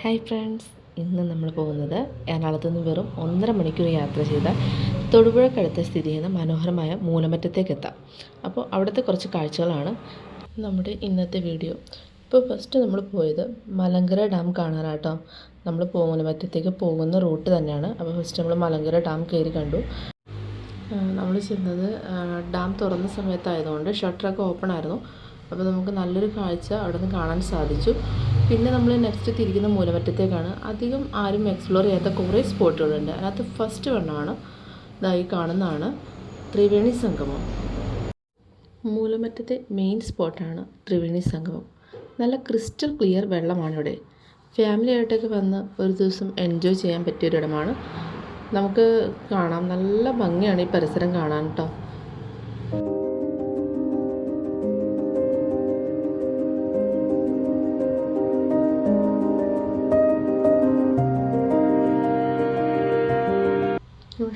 Hi friends ഇന്ന് നമ്മൾ പോകുന്നത് എറണാകുളത്ത് നിന്ന് വെറും ഒന്നര മണിക്കൂർ യാത്ര ചെയ്ത തൊടുപുഴക്കടുത്ത് സ്ഥിതി ചെയ്യുന്ന മനോഹരമായ മൂലമറ്റത്തേക്ക് എത്താം. അപ്പോൾ അവിടുത്തെ കുറച്ച് കാഴ്ചകളാണ് നമ്മുടെ ഇന്നത്തെ വീഡിയോ. ഇപ്പോൾ ഫസ്റ്റ് നമ്മൾ പോയത് മലങ്കര ഡാം കാണാനാട്ടോ. നമ്മൾ മൂലമറ്റത്തേക്ക് പോകുന്ന റൂട്ട് തന്നെയാണ്. അപ്പോൾ ഫസ്റ്റ് നമ്മൾ മലങ്കര ഡാം കയറി കണ്ടു. നമ്മൾ ചെന്നത് ഡാം തുറന്ന സമയത്തായതുകൊണ്ട് ഷട്ടറൊക്കെ ഓപ്പൺ ആയിരുന്നു. അപ്പോൾ നമുക്ക് നല്ലൊരു കാഴ്ച അവിടെ നിന്ന് കാണാൻ സാധിച്ചു. പിന്നെ നമ്മൾ നെക്സ്റ്റ് തിരിക്കുന്ന മൂലമറ്റത്തേക്കാണ്. അധികം ആരും എക്സ്പ്ലോർ ചെയ്യാത്ത കുറേ സ്പോട്ടുകളുണ്ട് അതിനകത്ത് ഫസ്റ്റ് വണ്ണമാണ്. ഇതായി കാണുന്നതാണ് ത്രിവേണി സംഗമം. മൂലമറ്റത്തെ മെയിൻ സ്പോട്ടാണ് ത്രിവേണി സംഗമം. നല്ല ക്രിസ്റ്റൽ ക്ലിയർ വെള്ളമാണ് ഇവിടെ ഫാമിലി ആയിട്ടൊക്കെ വന്ന് ഒരു ദിവസം എൻജോയ് ചെയ്യാൻ പറ്റിയൊരിടമാണ്. നമുക്ക് കാണാം. നല്ല ഭംഗിയാണ് ഈ പരിസരം കാണാൻ കേട്ടോ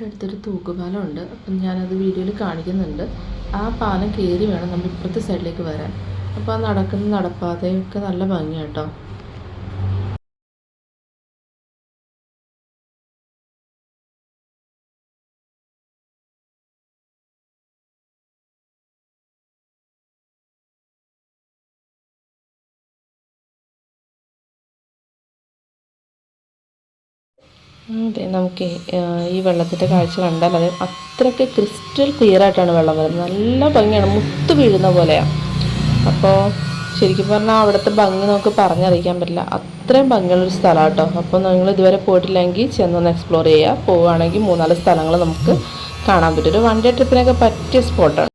ഇവിടെ അടുത്തൊരു തൂക്കുപാലമുണ്ട്. അപ്പം ഞാനത് വീഡിയോയിൽ കാണിക്കുന്നുണ്ട്. ആ പാലം കയറി വേണം. നമ്മൾ ഇപ്പുറത്തെ സൈഡിലേക്ക് വരാൻ. അപ്പോൾ ആ നടക്കുന്ന നടപ്പാതയൊക്കെ നല്ല ഭംഗിയാണ് അതെ നമുക്ക് ഈ വെള്ളത്തിന്റെ കാഴ്ച കണ്ടാൽ അത് അത്രയ്ക്ക് ക്രിസ്റ്റൽ ക്ലിയർ ആയിട്ടാണ് വെള്ളം വരുന്നത്. നല്ല ഭംഗിയാണ്. മുത്ത് വീഴുന്ന പോലെയാണ് അപ്പോൾ ശരിക്കും പറഞ്ഞാൽ അവിടുത്തെ ഭംഗി നമുക്ക് പറഞ്ഞറിയിക്കാൻ പറ്റില്ല. അത്രയും ഭംഗിയുള്ളൊരു സ്ഥലമാണ് കേട്ടോ അപ്പോൾ നിങ്ങൾ ഇതുവരെ പോയിട്ടില്ലെങ്കിൽ ചെന്നൊന്ന് എക്സ്പ്ലോർ ചെയ്യുക പോവുകയാണെങ്കിൽ മൂന്നാൽ സ്ഥലങ്ങൾ നമുക്ക് കാണാൻ പറ്റും. ഒരു വൺ ഡേ ട്രിപ്പിനൊക്കെ പറ്റിയ സ്പോട്ടാണ്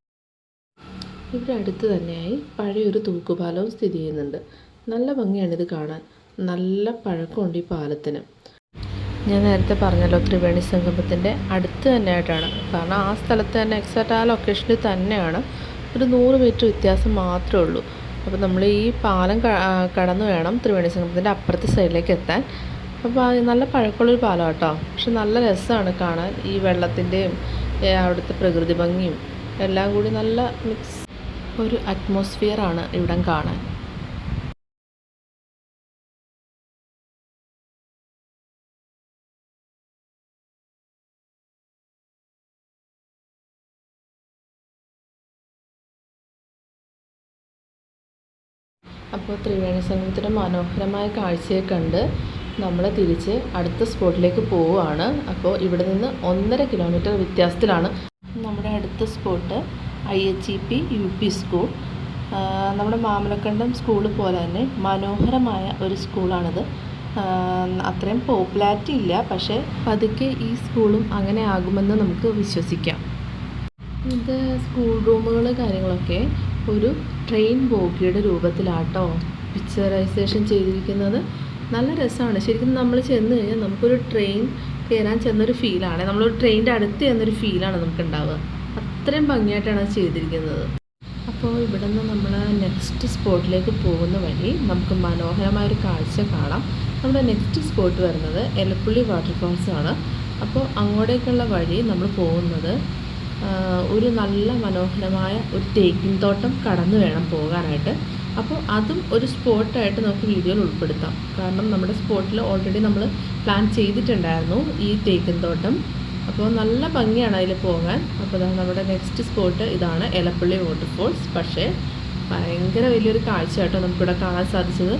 ഇവിടെ അടുത്ത് തന്നെയായി പഴയൊരു തൂക്കുപാലവും സ്ഥിതി ചെയ്യുന്നുണ്ട്. നല്ല ഭംഗിയാണിത് കാണാൻ. നല്ല പഴക്കമുണ്ട് ഈ പാലത്തിന്. ഞാൻ നേരത്തെ പറഞ്ഞല്ലോ ത്രിവേണി സംഗമത്തിന്റെ അടുത്ത് തന്നെയായിട്ടാണ്. കാരണം ആ സ്ഥലത്ത് തന്നെ എക്സാക്റ്റ് ആ ലൊക്കേഷനിൽ തന്നെയാണ്. ഒരു നൂറ് മീറ്റർ വ്യത്യാസം മാത്രമേ ഉള്ളൂ. അപ്പോൾ നമ്മൾ ഈ പാലം കടന്നു വേണം ത്രിവേണി സംഗമത്തിന്റെ അപ്പുറത്തെ സൈഡിലേക്ക് എത്താൻ. അപ്പോൾ നല്ല പഴക്കമുള്ളൊരു പാലം കേട്ടോ പക്ഷെ നല്ല രസമാണ് കാണാൻ. ഈ വെള്ളത്തിന്റെയും അവിടുത്തെ പ്രകൃതി ഭംഗിയും എല്ലാം കൂടി നല്ല മിക്സ് ഒരു അറ്റ്മോസ്ഫിയറാണ് ഇവിടം കാണാൻ. അപ്പോൾ ത്രിവേണി സംഗമത്തിന്റെ മനോഹരമായ കാഴ്ചയെ കണ്ട് നമ്മൾ തിരിച്ച് അടുത്ത സ്പോട്ടിലേക്ക് പോവുകയാണ്. അപ്പോൾ ഇവിടെ നിന്ന് ഒന്നര കിലോമീറ്റർ വ്യത്യാസത്തിലാണ് നമ്മുടെ അടുത്ത spot I H E P U P school. നമ്മുടെ മാമലക്കണ്ടം സ്കൂൾ പോലെ തന്നെ മനോഹരമായ ഒരു സ്കൂളാണിത്. അത്രയും പോപ്പുലാരിറ്റി ഇല്ല പക്ഷേ പതുക്കെ ഈ സ്കൂളും അങ്ങനെ ആകുമെന്ന് നമുക്ക് വിശ്വസിക്കാം. ഇത് സ്കൂൾ റൂമുകൾ കാര്യങ്ങളൊക്കെ ഒരു ട്രെയിൻ ബോഗിയുടെ രൂപത്തിലാട്ടോ പിക്ചറൈസേഷൻ ചെയ്തിരിക്കുന്നത്. നല്ല രസമാണ്. ശരിക്കും നമ്മൾ ചെന്ന് കഴിഞ്ഞാൽ നമുക്കൊരു ട്രെയിൻ കയറാൻ ചെന്നൊരു ഫീലാണ് നമ്മളൊരു ട്രെയിനിന്റെ അടുത്ത് ചെന്നൊരു ഫീലാണ് നമുക്ക് ഉണ്ടാവുക അത്രയും ഭംഗിയായിട്ടാണ് അത് ചെയ്തിരിക്കുന്നത്. അപ്പോൾ ഇവിടെ നിന്ന് നമ്മൾ നെക്സ്റ്റ് സ്പോട്ടിലേക്ക് പോകുന്ന വഴി നമുക്ക് മനോഹരമായൊരു കാഴ്ച കാണാം. നമ്മുടെ നെക്സ്റ്റ് സ്പോട്ട് വരുന്നത് എലപ്പുള്ളി വാട്ടർഫോൾസ് ആണ്. അപ്പോൾ അങ്ങോട്ടേക്കുള്ള വഴി നമ്മൾ പോകുന്നത് ഒരു നല്ല മനോഹരമായ ഒരു തേക്കിൻ തോട്ടം കടന്നു വേണം പോകാനായിട്ട്. അപ്പോൾ അതും ഒരു സ്പോട്ടായിട്ട് നമുക്ക് വീഡിയോയിൽ ഉൾപ്പെടുത്താം. കാരണം നമ്മുടെ സ്പോട്ടിൽ ഓൾറെഡി നമ്മൾ പ്ലാൻ ചെയ്തിട്ടുണ്ടായിരുന്നു ഈ തേക്കിൻ തോട്ടം. അപ്പോൾ നല്ല ഭംഗിയാണ് അതിൽ പോകാൻ. അപ്പോൾ നമ്മുടെ നെക്സ്റ്റ് സ്പോട്ട് ഇതാണ് എലപ്പള്ളി വാട്ടർഫോൾസ് പക്ഷേ ഭയങ്കര വലിയൊരു കാഴ്ച കേട്ടോ നമുക്കിവിടെ കാണാൻ സാധിച്ചത്.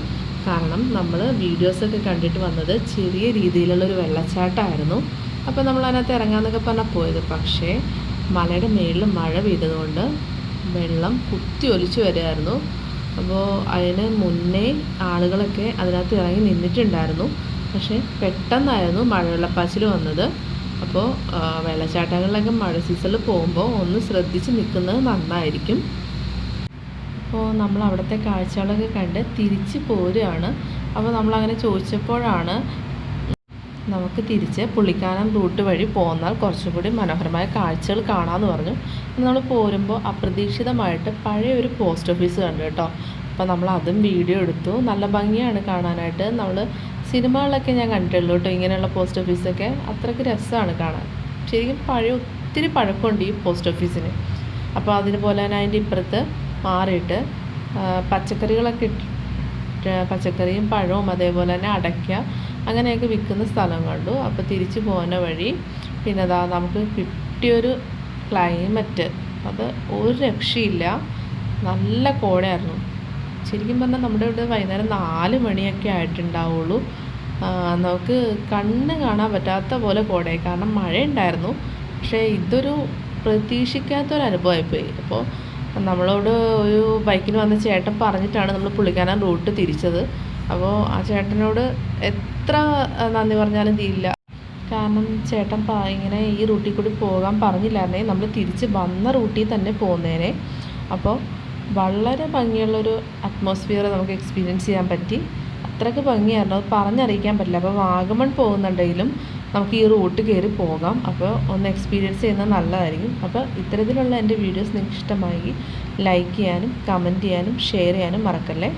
കാരണം നമ്മൾ വീഡിയോസൊക്കെ കണ്ടിട്ട് വന്നത് ചെറിയ രീതിയിലുള്ളൊരു വെള്ളച്ചാട്ടമായിരുന്നു. അപ്പോൾ നമ്മൾ അതിനകത്ത് ഇറങ്ങാമെന്നൊക്കെ പറഞ്ഞാൽ പോയത്. പക്ഷേ മലയുടെ മേളിൽ മഴ പെയ്തതുകൊണ്ട് വെള്ളം കുത്തി ഒലിച്ചു വരികയായിരുന്നു. അപ്പോൾ അതിന് മുന്നേ ആളുകളൊക്കെ അതിനകത്ത് ഇറങ്ങി നിന്നിട്ടുണ്ടായിരുന്നു. പക്ഷേ പെട്ടെന്നായിരുന്നു മഴവെള്ളപ്പാച്ചിൽ വന്നത്. അപ്പോൾ വെള്ളച്ചാട്ടങ്ങളിലൊക്കെ മഴ സീസണിൽ പോകുമ്പോൾ ഒന്ന് ശ്രദ്ധിച്ച് നിൽക്കുന്നത് നന്നായിരിക്കും. അപ്പോൾ നമ്മൾ അവിടുത്തെ കാഴ്ചകളൊക്കെ കണ്ട് തിരിച്ച് പോരുകയാണ്. അപ്പോൾ നമ്മളങ്ങനെ ചോദിച്ചപ്പോഴാണ് നമുക്ക് തിരിച്ച് പുള്ളിക്കാനം റൂട്ട് വഴി പോന്നാൽ കുറച്ചുകൂടി മനോഹരമായ കാഴ്ചകൾ കാണാമെന്ന് പറഞ്ഞു. നമ്മൾ പോരുമ്പോൾ അപ്രതീക്ഷിതമായിട്ട് പഴയ ഒരു പോസ്റ്റ് ഓഫീസ് കണ്ടു കേട്ടോ. അപ്പോൾ നമ്മൾ അതും വീഡിയോ എടുത്തു. നല്ല ഭംഗിയാണ് കാണാനായിട്ട്. നമ്മൾ സിനിമകളിലൊക്കെ ഞാൻ കണ്ടിട്ടുള്ളൂ കേട്ടോ ഇങ്ങനെയുള്ള പോസ്റ്റ് ഓഫീസൊക്കെ. അത്രയ്ക്ക് രസമാണ് കാണാൻ. ശരിക്കും പഴയ ഒത്തിരി പഴക്കമുണ്ട് ഈ പോസ്റ്റ് ഓഫീസിന്. അപ്പോൾ അതിന് പോലെ തന്നെ അതിന്റെ ഇപ്പുറത്ത് മാറിയിട്ട് പച്ചക്കറികളൊക്കെ പച്ചക്കറിയും പഴവും അതേപോലെ തന്നെ അടയ്ക്ക അങ്ങനെയൊക്കെ വിൽക്കുന്ന സ്ഥലം കണ്ടു. അപ്പോൾ തിരിച്ചു പോകുന്ന വഴി പിന്നെ അതാ നമുക്ക് കിട്ടിയൊരു ക്ലൈമറ്റ് അത് ഒരു രക്ഷയില്ല. നല്ല കോടയായിരുന്നു. ശരിക്കും പറഞ്ഞാൽ നമ്മുടെ ഇവിടെ വൈകുന്നേരം നാല് മണിയൊക്കെ ആയിട്ടുണ്ടാവുള്ളൂ. നമുക്ക് കണ്ണ് കാണാൻ പറ്റാത്ത പോലെ കോടയായി. കാരണം മഴയുണ്ടായിരുന്നു. പക്ഷേ ഇതൊരു പ്രതീക്ഷിക്കാത്തൊരു അനുഭവമായിപ്പോയി. അപ്പോൾ നമ്മളോട് ഒരു ബൈക്കിന് വന്ന ചേട്ടൻ പറഞ്ഞിട്ടാണ് നമ്മൾ പുള്ളിക്കാനം റൂട്ട് തിരിച്ചത്. അപ്പോൾ ആ ചേട്ടനോട് എത്ര നന്ദി പറഞ്ഞാലും തീരില്ല. കാരണം ചേട്ടൻ ഇങ്ങനെ ഈ റൂട്ടിൽ കൂടി പോകാൻ പറഞ്ഞില്ലായിരുന്നേ. നമ്മൾ തിരിച്ച് വന്ന റൂട്ടിൽ തന്നെ പോകുന്നേനെ അപ്പോൾ വളരെ ഭംഗിയുള്ളൊരു അറ്റ്മോസ്ഫിയർ നമുക്ക് എക്സ്പീരിയൻസ് ചെയ്യാൻ പറ്റി. അത്രയ്ക്ക് ഭംഗിയായിരുന്നു. അത് പറഞ്ഞറിയിക്കാൻ പറ്റില്ല. അപ്പോൾ വാഗമൺ പോകുന്നുണ്ടെങ്കിലും നമുക്ക് ഈ റൂട്ട് കയറി പോകാം. അപ്പോൾ ഒന്ന് എക്സ്പീരിയൻസ് ചെയ്യുന്നത് നല്ലതായിരിക്കും. അപ്പോൾ ഇത്തരത്തിലുള്ള എന്റെ വീഡിയോസ് നിങ്ങൾക്ക് ഇഷ്ടമായി ലൈക്ക് ചെയ്യാനും കമന്റ് ചെയ്യാനും ഷെയർ ചെയ്യാനും മറക്കല്ലേ?